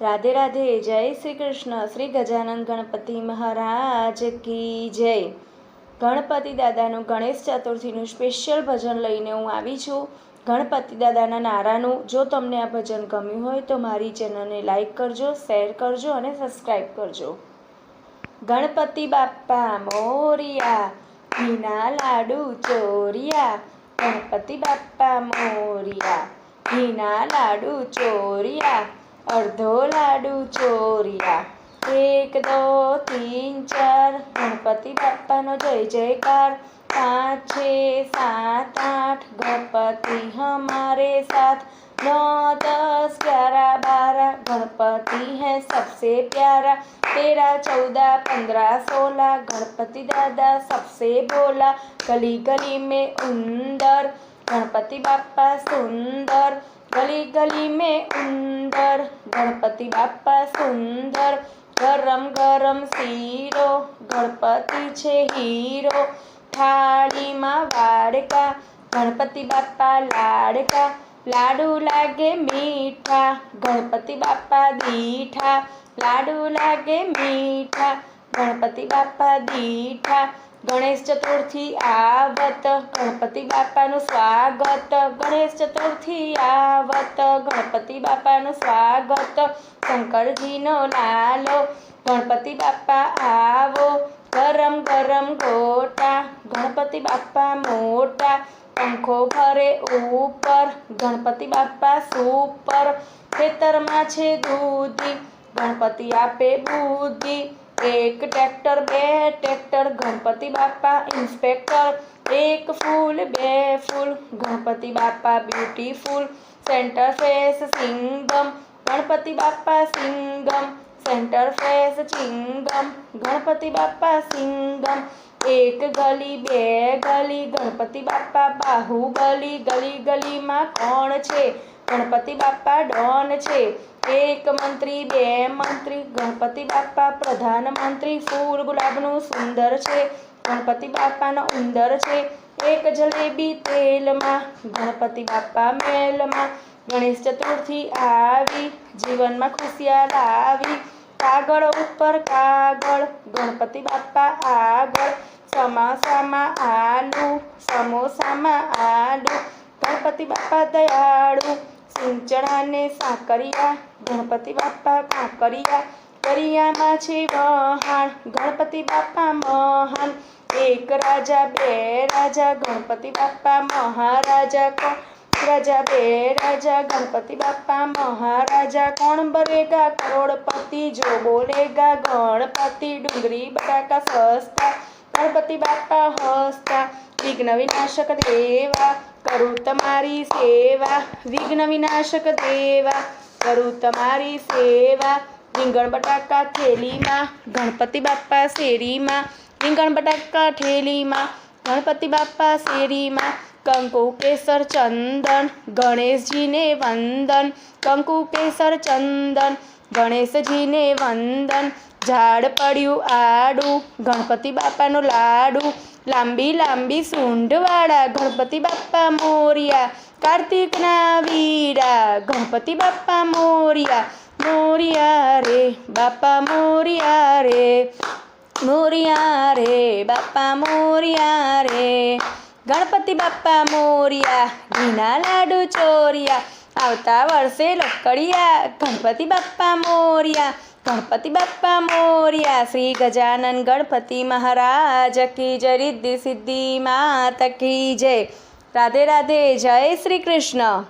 રાધે રાધે, જય શ્રી કૃષ્ણ શ્રી ગજાનંદ ગણપતિ મહારાજ કી જય. ગણપતિ દાદાનું ગણેશ ચતુર્થીનું સ્પેશિયલ ભજન લઈને હું આવી છું. ગણપતિ દાદાના નારાનું, જો તમને આ ભજન ગમ્યું હોય તો મારી ચેનલને લાઈક કરજો શેર કરજો અને સબસ્ક્રાઈબ કરજો. ગણપતિ બાપ્પા મોરિયા ઘીના લાડુ ચોરિયા. ગણપતિ બાપ્પા મોરિયા ઘીના લાડુ ચોરિયા. અડધો લાડુ ચોરિયા એક દો તીન ચાર ગણપતિ બાપ્પાનો જય જયકાર पाँच छः सात आठ गणपति हमारे साथ नौ दस ग्यारह बारह गणपति है सबसे प्यारा तेरह चौदह पंद्रह सोलह गणपति दादा सबसे बोला गली गली में उंदर गणपति बाप्पा सुंदर गली गली में उंदर गणपति बाप्पा सुंदर गरम गरम શીરો ગણપતિ છે હીરો થાળીમાં વાડકા ગણપતિ બાપ્પા લાડકા લાડુ લાગે મીઠા ગણપતિ બાપ્પા દીઠા લાડુ લાગે મીઠા ગણપતિ બાપ્પા દીઠા ગણેશ ચતુર્થી આવત. ગણપતિ બાપાનું સ્વાગત. ગણેશ ચતુર્થી આવત. ગણપતિ બાપાનું સ્વાગત. શંકરજીનો લાલો. ગણપતિ બાપા આવો. ગરમ ગરમ ગોટા. ગણપતિ બાપ્પા મોટા. પંખો ભરે ઉપર. ગણપતિ બાપ્પા સુપર. ખેતરમાં છે દૂધી. ગણપતિ આપે બુદ્ધિ. એક ટ્રેક્ટર, બે ટ્રેક્ટર ગણપતિ બાપા ઇન્સ્પેક્ટર, એક ફૂલ, બે ફૂલ, Ganapati Bappa, beautiful centre face Singham, Ganapati Bappa, Singham centre face chewing gum, Ganpati Bappa Singham, એક ગલી, બે ગલી, ગણપતિ બાપ્પા, બાહુબલી, ગલી ગલીમાં કોણ છે? ગણપતિ બાપ્પા ડોન છે. એક મંત્રી, બે મંત્રી, ગણપતિ બાપ્પા પ્રધાનમંત્રી ફૂલ ગુલાબનું સુંદર છે. ગણપતિ બાપ્પાનો ઉંદર છે. એક જલેબી તેલમાં, ગણપતિ બાપ્પા મેલમાં, ગણેશ ચતુર્થી આવી, જીવનમાં ખુશિયા આવી. કાગળ ઉપર કાગળ, ગણપતિ બાપ્પા આગળ, સમાસામાં આલુ સમોસામાં આલુ ગણપતિ બાપ્પા દયાળુ સિંચણાને સાકરિયા ગણપતિ બાપ્પા કાંકરિયા કરિયામાં છે વહાણ, ગણપતિ બાપ્પા મહાન. એક રાજા, બે રાજા, ગણપતિ બાપ્પા મહારાજા કોણ? રાજા, બે રાજા, ગણપતિ બાપ્પા મહારાજા કોણ? બનેગા કરોડપતિ, જો બોલેગા, ગણપતિ ડુંગળી બટાકા, સસ્તા. ગણપતિ બાપ્પા હસતા. વિઘ્ન વિનાશક દેવા, કરું તમારી સેવા. વિઘ્ન વિનાશક દેવા, કરું તમારી સેવા. રીંગણ બટાકા થેલીમાં, ગણપતિ બાપ્પા શેરીમાં. રીંગણ બટાકા ઠેલીમાં ગણપતિ બાપ્પા શેરીમાં. કંકુ, કેસર, ચંદન, ગણેશજીને વંદન. કંકુ, કેસર, ચંદન, ગણેશજીને વંદન. ઝાડ પડ્યું આડું, ગણપતિ બાપાનો લાડુ. લાંબી લાંબી સૂંઢવાળા ગણપતિ બાપ્પા મોરિયા કાર્તિકના વીરા, ગણપતિ બાપ્પા મોરિયા મોરિયા રે બાપા મોરિયા રે મોરિયા રે બાપા મોરિયા રે, ગણપતિ બાપ્પા મોરિયા, ઘીના લાડુ ચોરિયા, આવતા વર્ષે લોકડિયા, ગણપતિ બાપ્પા મોરિયા ગણપતિ બાપ્પા મોર્યા, શ્રી ગજાનન ગણપતિ મહારાજ, કી જય રિદ્ધિ સિદ્ધિ માત કી જય. રાધે રાધે, જય શ્રી કૃષ્ણ.